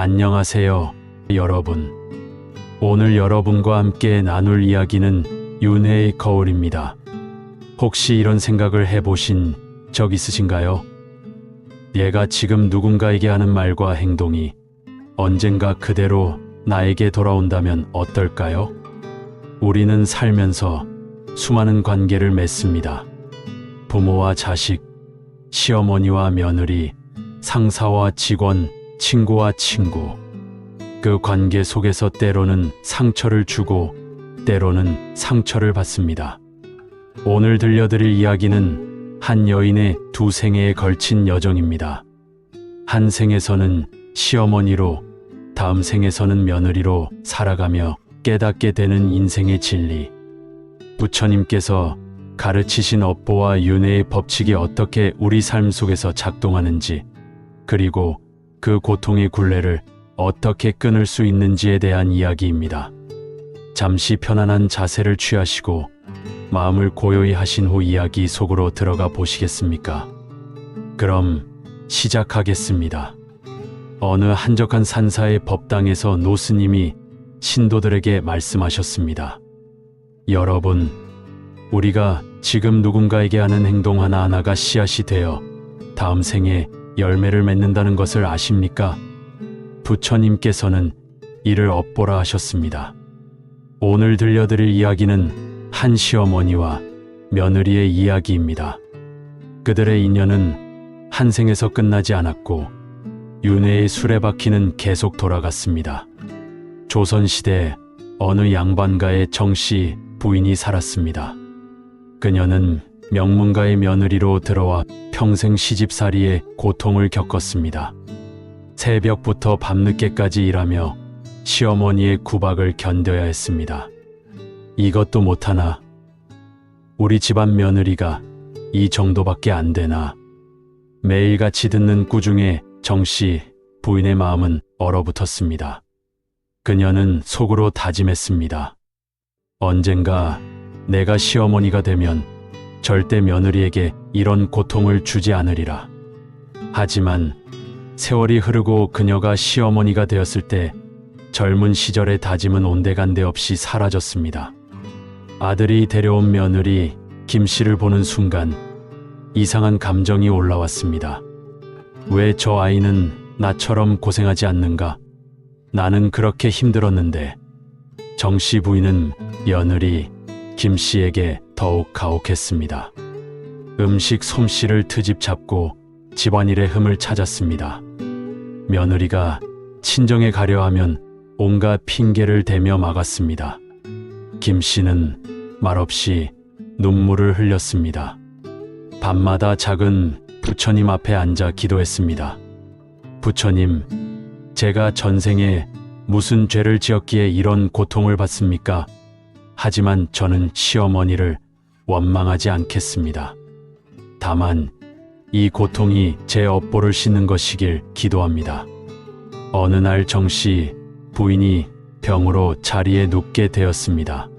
안녕하세요, 여러분. 오늘 여러분과 함께 나눌 이야기는 윤회의 거울입니다. 혹시 이런 생각을 해보신 적 있으신가요? 얘가 지금 누군가에게 하는 말과 행동이 언젠가 그대로 나에게 돌아온다면 어떨까요? 우리는 살면서 수많은 관계를 맺습니다. 부모와 자식, 시어머니와 며느리, 상사와 직원, 친구와 친구. 그 관계 속에서 때로는 상처를 주고 때로는 상처를 받습니다. 오늘 들려드릴 이야기는 한 여인의 두 생애에 걸친 여정입니다. 한 생에서는 시어머니로, 다음 생에서는 며느리로 살아가며 깨닫게 되는 인생의 진리. 부처님께서 가르치신 업보와 윤회의 법칙이 어떻게 우리 삶 속에서 작동하는지, 그리고 그 고통의 굴레를 어떻게 끊을 수 있는지에 대한 이야기입니다. 잠시 편안한 자세를 취하시고 마음을 고요히 하신 후 이야기 속으로 들어가 보시겠습니까? 그럼 시작하겠습니다. 어느 한적한 산사의 법당에서 노스님이 신도들에게 말씀하셨습니다. 여러분, 우리가 지금 누군가에게 하는 행동 하나하나가 씨앗이 되어 다음 생에 열매를 맺는다는 것을 아십니까? 부처님께서는 이를 업보라 하셨습니다. 오늘 들려드릴 이야기는 한 시어머니와 며느리의 이야기입니다. 그들의 인연은 한 생에서 끝나지 않았고 윤회의 수레바퀴는 계속 돌아갔습니다. 조선시대 어느 양반가의 정씨 부인이 살았습니다. 그녀는 명문가의 며느리로 들어와 평생 시집살이에 고통을 겪었습니다. 새벽부터 밤늦게까지 일하며 시어머니의 구박을 견뎌야 했습니다. 이것도 못하나 우리 집안 며느리가 이 정도밖에 안 되나 매일같이 듣는 꾸중에 정씨 부인의 마음은 얼어붙었습니다. 그녀는 속으로 다짐했습니다. 언젠가 내가 시어머니가 되면 절대 며느리에게 이런 고통을 주지 않으리라. 하지만 세월이 흐르고 그녀가 시어머니가 되었을 때 젊은 시절의 다짐은 온데간데 없이 사라졌습니다. 아들이 데려온 며느리 김 씨를 보는 순간 이상한 감정이 올라왔습니다. 왜 저 아이는 나처럼 고생하지 않는가? 나는 그렇게 힘들었는데 정씨 부인은 며느리 김 씨에게 더욱 가혹했습니다. 음식 솜씨를 트집 잡고 집안일의 흠을 찾았습니다. 며느리가 친정에 가려 하면 온갖 핑계를 대며 막았습니다. 김 씨는 말없이 눈물을 흘렸습니다. 밤마다 작은 부처님 앞에 앉아 기도했습니다. 부처님, 제가 전생에 무슨 죄를 지었기에 이런 고통을 받습니까? 하지만 저는 시어머니를 원망하지 않겠습니다. 다만 이 고통이 제 업보를 씻는 것이길 기도합니다. 어느 날 정씨 부인이 병으로 자리에 눕게 되었습니다.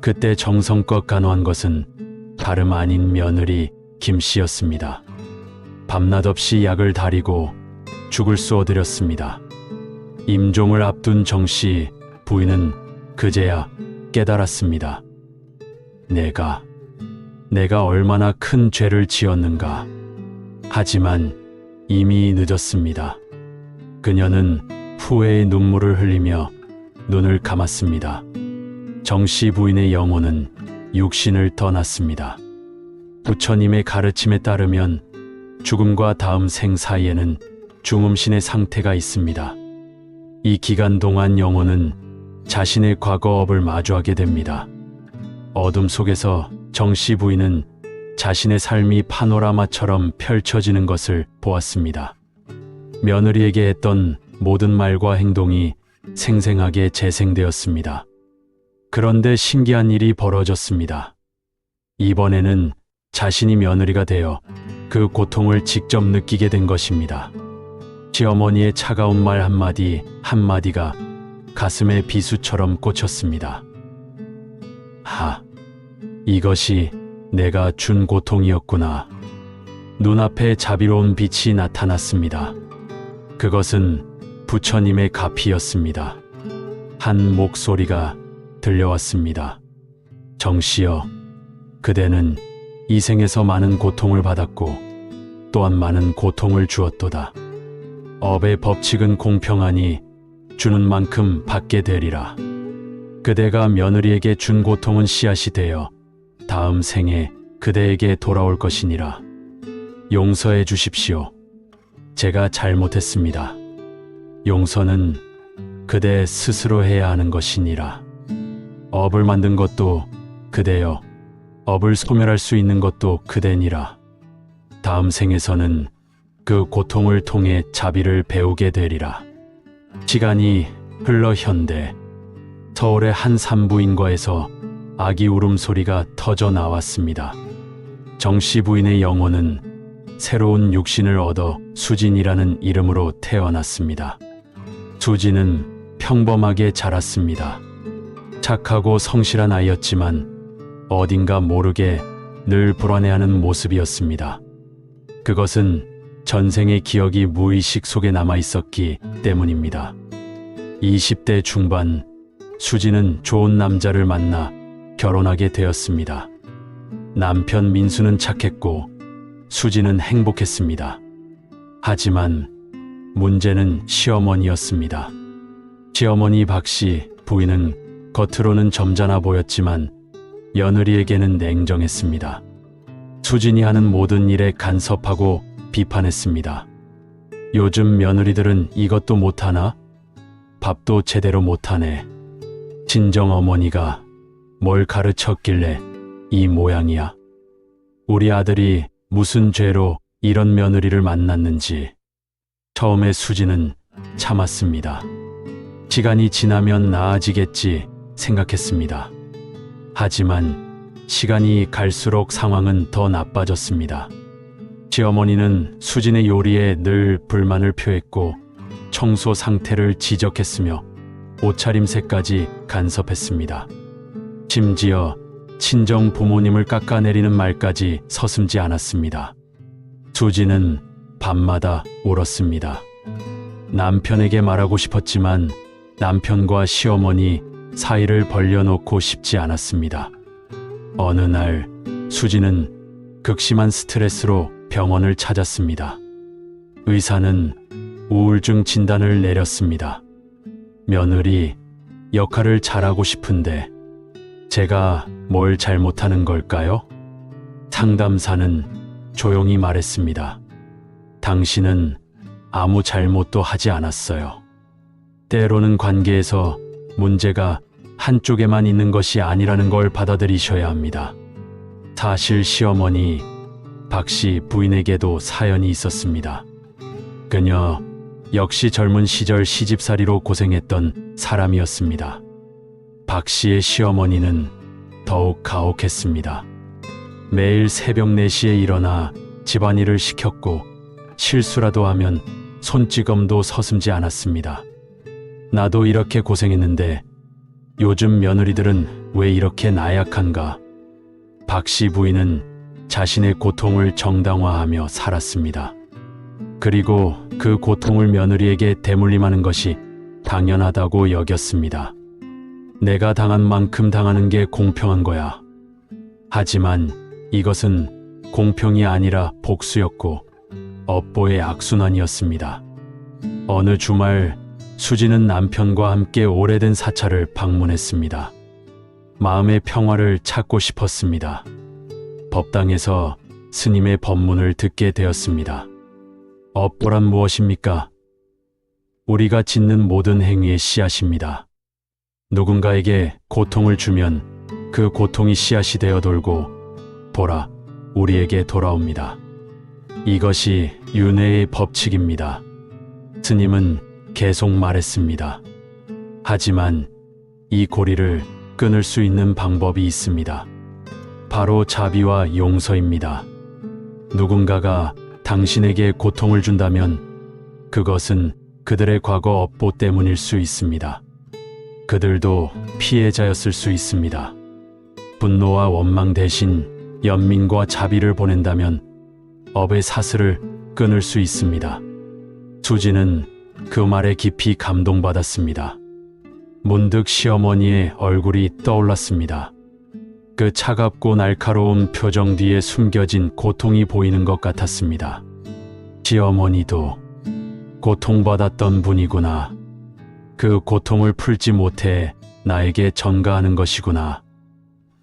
그때 정성껏 간호한 것은 다름 아닌 며느리 김 씨였습니다. 밤낮 없이 약을 다리고 죽을 쏘아드렸습니다. 임종을 앞둔 정씨 부인은 그제야 깨달았습니다. 내가, 내가 얼마나 큰 죄를 지었는가. 하지만 이미 늦었습니다. 그녀는 후회의 눈물을 흘리며 눈을 감았습니다. 정씨 부인의 영혼은 육신을 떠났습니다. 부처님의 가르침에 따르면 죽음과 다음 생 사이에는 중음신의 상태가 있습니다. 이 기간 동안 영혼은 자신의 과거업을 마주하게 됩니다. 어둠 속에서 정씨 부인은 자신의 삶이 파노라마처럼 펼쳐지는 것을 보았습니다. 며느리에게 했던 모든 말과 행동이 생생하게 재생되었습니다. 그런데 신기한 일이 벌어졌습니다. 이번에는 자신이 며느리가 되어 그 고통을 직접 느끼게 된 것입니다. 시어머니의 차가운 말 한마디 한마디가 가슴에 비수처럼 꽂혔습니다. 하, 이것이 내가 준 고통이었구나. 눈앞에 자비로운 빛이 나타났습니다. 그것은 부처님의 가피였습니다. 한 목소리가 들려왔습니다. 정씨여, 그대는 이 생에서 많은 고통을 받았고 또한 많은 고통을 주었도다. 업의 법칙은 공평하니 주는 만큼 받게 되리라. 그대가 며느리에게 준 고통은 씨앗이 되어 다음 생에 그대에게 돌아올 것이니라. 용서해 주십시오. 제가 잘못했습니다. 용서는 그대 스스로 해야 하는 것이니라. 업을 만든 것도 그대여, 업을 소멸할 수 있는 것도 그대니라. 다음 생에서는 그 고통을 통해 자비를 배우게 되리라. 시간이 흘러 현대 서울의 한 산부인과에서 아기 울음소리가 터져 나왔습니다. 정씨 부인의 영혼은 새로운 육신을 얻어 수진이라는 이름으로 태어났습니다. 수진은 평범하게 자랐습니다. 착하고 성실한 아이였지만 어딘가 모르게 늘 불안해하는 모습이었습니다. 그것은 전생의 기억이 무의식 속에 남아 있었기 때문입니다. 20대 중반 수지는 좋은 남자를 만나 결혼하게 되었습니다. 남편 민수는 착했고 수지는 행복했습니다. 하지만 문제는 시어머니였습니다. 시어머니 박씨 부인은 겉으로는 점잖아 보였지만 며느리에게는 냉정했습니다. 수진이 하는 모든 일에 간섭하고 비판했습니다. 요즘 며느리들은 이것도 못하나? 밥도 제대로 못하네. 친정 어머니가 뭘 가르쳤길래 이 모양이야. 우리 아들이 무슨 죄로 이런 며느리를 만났는지 처음에 수지는 참았습니다. 시간이 지나면 나아지겠지 생각했습니다. 하지만 시간이 갈수록 상황은 더 나빠졌습니다. 시어머니는 수진의 요리에 늘 불만을 표했고 청소 상태를 지적했으며 옷차림새까지 간섭했습니다. 심지어 친정 부모님을 깎아내리는 말까지 서슴지 않았습니다. 수지는 밤마다 울었습니다. 남편에게 말하고 싶었지만 남편과 시어머니 사이를 벌려놓고 싶지 않았습니다. 어느 날 수지는 극심한 스트레스로 병원을 찾았습니다. 의사는 우울증 진단을 내렸습니다. 며느리 역할을 잘하고 싶은데 제가 뭘 잘못하는 걸까요? 상담사는 조용히 말했습니다. 당신은 아무 잘못도 하지 않았어요. 때로는 관계에서 문제가 한쪽에만 있는 것이 아니라는 걸 받아들이셔야 합니다. 사실 시어머니 박씨 부인에게도 사연이 있었습니다. 그녀 역시 젊은 시절 시집살이로 고생했던 사람이었습니다. 박 씨의 시어머니는 더욱 가혹했습니다. 매일 새벽 4시에 일어나 집안일을 시켰고 실수라도 하면 손찌검도 서슴지 않았습니다. 나도 이렇게 고생했는데 요즘 며느리들은 왜 이렇게 나약한가? 박씨 부인은 자신의 고통을 정당화하며 살았습니다. 그리고 그 고통을 며느리에게 대물림하는 것이 당연하다고 여겼습니다. 내가 당한 만큼 당하는 게 공평한 거야. 하지만 이것은 공평이 아니라 복수였고 업보의 악순환이었습니다. 어느 주말 수지는 남편과 함께 오래된 사찰을 방문했습니다. 마음의 평화를 찾고 싶었습니다. 법당에서 스님의 법문을 듣게 되었습니다. 업보란 무엇입니까? 우리가 짓는 모든 행위의 씨앗입니다. 누군가에게 고통을 주면 그 고통이 씨앗이 되어 돌고 보라, 우리에게 돌아옵니다. 이것이 윤회의 법칙입니다. 스님은 계속 말했습니다. 하지만 이 고리를 끊을 수 있는 방법이 있습니다. 바로 자비와 용서입니다. 누군가가 당신에게 고통을 준다면 그것은 그들의 과거 업보 때문일 수 있습니다. 그들도 피해자였을 수 있습니다. 분노와 원망 대신 연민과 자비를 보낸다면 업의 사슬을 끊을 수 있습니다. 수지는 그 말에 깊이 감동받았습니다. 문득 시어머니의 얼굴이 떠올랐습니다. 그 차갑고 날카로운 표정 뒤에 숨겨진 고통이 보이는 것 같았습니다. 시어머니도 고통받았던 분이구나. 그 고통을 풀지 못해 나에게 전가하는 것이구나.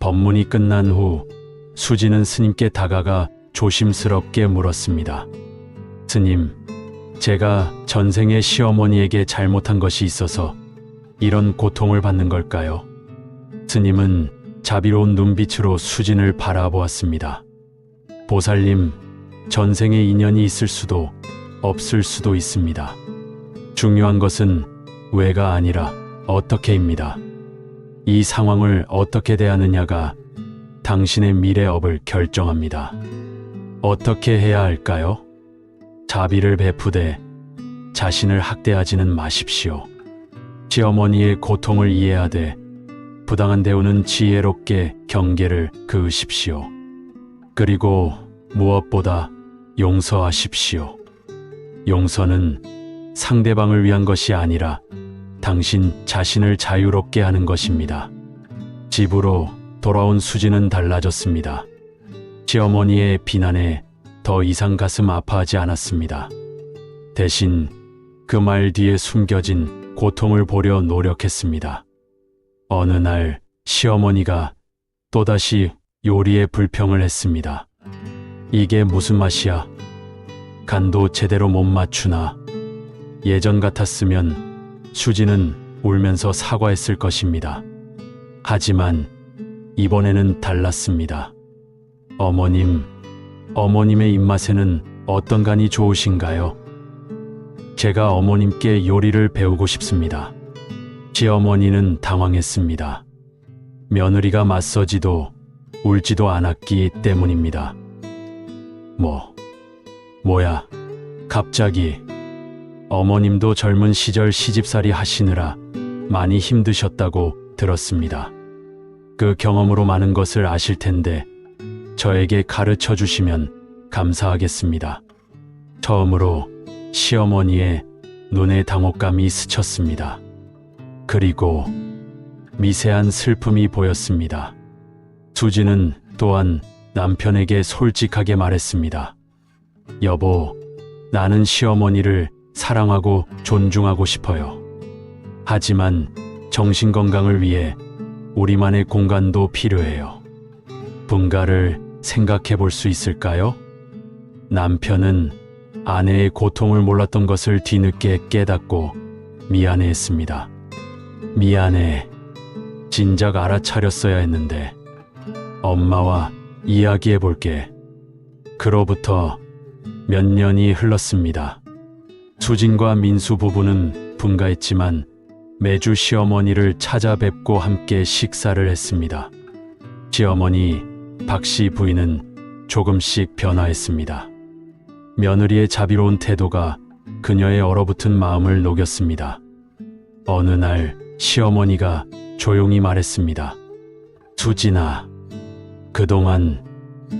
법문이 끝난 후 수지는 스님께 다가가 조심스럽게 물었습니다. 스님, 제가 전생에 시어머니에게 잘못한 것이 있어서 이런 고통을 받는 걸까요? 스님은 자비로운 눈빛으로 수진을 바라보았습니다. 보살님, 전생에 인연이 있을 수도 없을 수도 있습니다. 중요한 것은 왜가 아니라 어떻게입니다. 이 상황을 어떻게 대하느냐가 당신의 미래 업을 결정합니다. 어떻게 해야 할까요? 자비를 베푸되 자신을 학대하지는 마십시오. 시어머니의 고통을 이해하되 부당한 대우는 지혜롭게 경계를 그으십시오. 그리고 무엇보다 용서하십시오. 용서는 상대방을 위한 것이 아니라 당신 자신을 자유롭게 하는 것입니다. 집으로 돌아온 수지는 달라졌습니다. 시어머니의 비난에 더 이상 가슴 아파하지 않았습니다. 대신 그 말 뒤에 숨겨진 고통을 보려 노력했습니다. 어느 날 시어머니가 또다시 요리에 불평을 했습니다. 이게 무슨 맛이야? 간도 제대로 못 맞추나. 예전 같았으면 수지는 울면서 사과했을 것입니다. 하지만 이번에는 달랐습니다. 어머님, 어머님의 입맛에는 어떤 간이 좋으신가요? 제가 어머님께 요리를 배우고 싶습니다. 시어머니는 당황했습니다. 며느리가 맞서지도 울지도 않았기 때문입니다. 뭐, 뭐야, 갑자기 어머님도 젊은 시절 시집살이 하시느라 많이 힘드셨다고 들었습니다. 그 경험으로 많은 것을 아실 텐데 저에게 가르쳐 주시면 감사하겠습니다. 처음으로 시어머니의 눈에 당혹감이 스쳤습니다. 그리고 미세한 슬픔이 보였습니다. 수지는 또한 남편에게 솔직하게 말했습니다. 여보, 나는 시어머니를 사랑하고 존중하고 싶어요. 하지만 정신 건강을 위해 우리만의 공간도 필요해요. 분가를 생각해 볼 수 있을까요? 남편은 아내의 고통을 몰랐던 것을 뒤늦게 깨닫고 미안해 했습니다. 미안해. 진작 알아차렸어야 했는데. 엄마와 이야기해 볼게. 그로부터 몇 년이 흘렀습니다. 수진과 민수 부부는 분가했지만 매주 시어머니를 찾아뵙고 함께 식사를 했습니다. 시어머니 박씨 부인은 조금씩 변화했습니다. 며느리의 자비로운 태도가 그녀의 얼어붙은 마음을 녹였습니다. 어느 날 시어머니가 조용히 말했습니다. 수진아, 그동안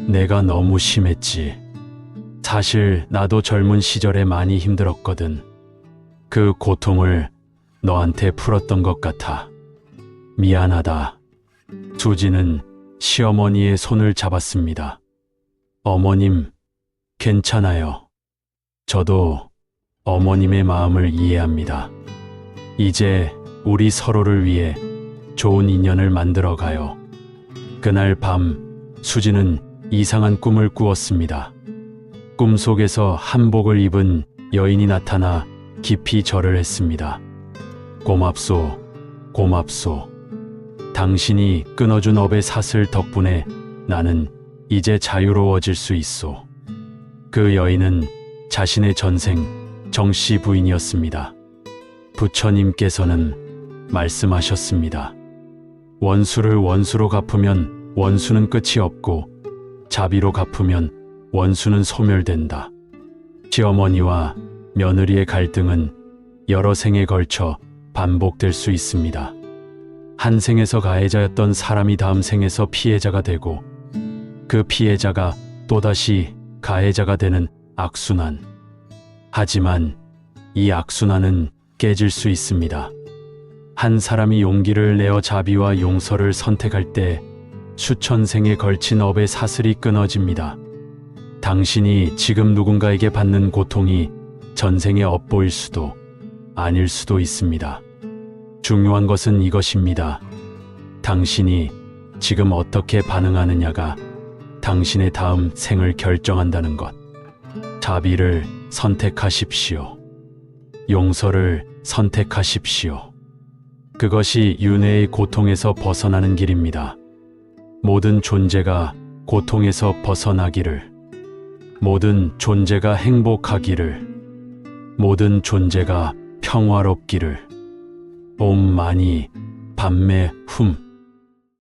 내가 너무 심했지. 사실 나도 젊은 시절에 많이 힘들었거든. 그 고통을 너한테 풀었던 것 같아. 미안하다. 수지는 시어머니의 손을 잡았습니다. 어머님, 괜찮아요. 저도 어머님의 마음을 이해합니다. 이제 우리 서로를 위해 좋은 인연을 만들어 가요. 그날 밤 수지는 이상한 꿈을 꾸었습니다. 꿈 속에서 한복을 입은 여인이 나타나 깊이 절을 했습니다. 고맙소, 고맙소. 당신이 끊어준 업의 사슬 덕분에 나는 이제 자유로워질 수 있소. 그 여인은 자신의 전생 정씨 부인이었습니다. 부처님께서는 말씀하셨습니다. 원수를 원수로 갚으면 원수는 끝이 없고 자비로 갚으면 원수는 소멸된다. 시어머니와 며느리의 갈등은 여러 생에 걸쳐 반복될 수 있습니다. 한 생에서 가해자였던 사람이 다음 생에서 피해자가 되고 그 피해자가 또다시 가해자가 되는 악순환. 하지만 이 악순환은 깨질 수 있습니다. 한 사람이 용기를 내어 자비와 용서를 선택할 때 수천 생에 걸친 업의 사슬이 끊어집니다. 당신이 지금 누군가에게 받는 고통이 전생의 업보일 수도 아닐 수도 있습니다. 중요한 것은 이것입니다. 당신이 지금 어떻게 반응하느냐가 당신의 다음 생을 결정한다는 것. 자비를 선택하십시오. 용서를 선택하십시오. 그것이 윤회의 고통에서 벗어나는 길입니다. 모든 존재가 고통에서 벗어나기를, 모든 존재가 행복하기를, 모든 존재가 평화롭기를, 옴 마니 밤매 훔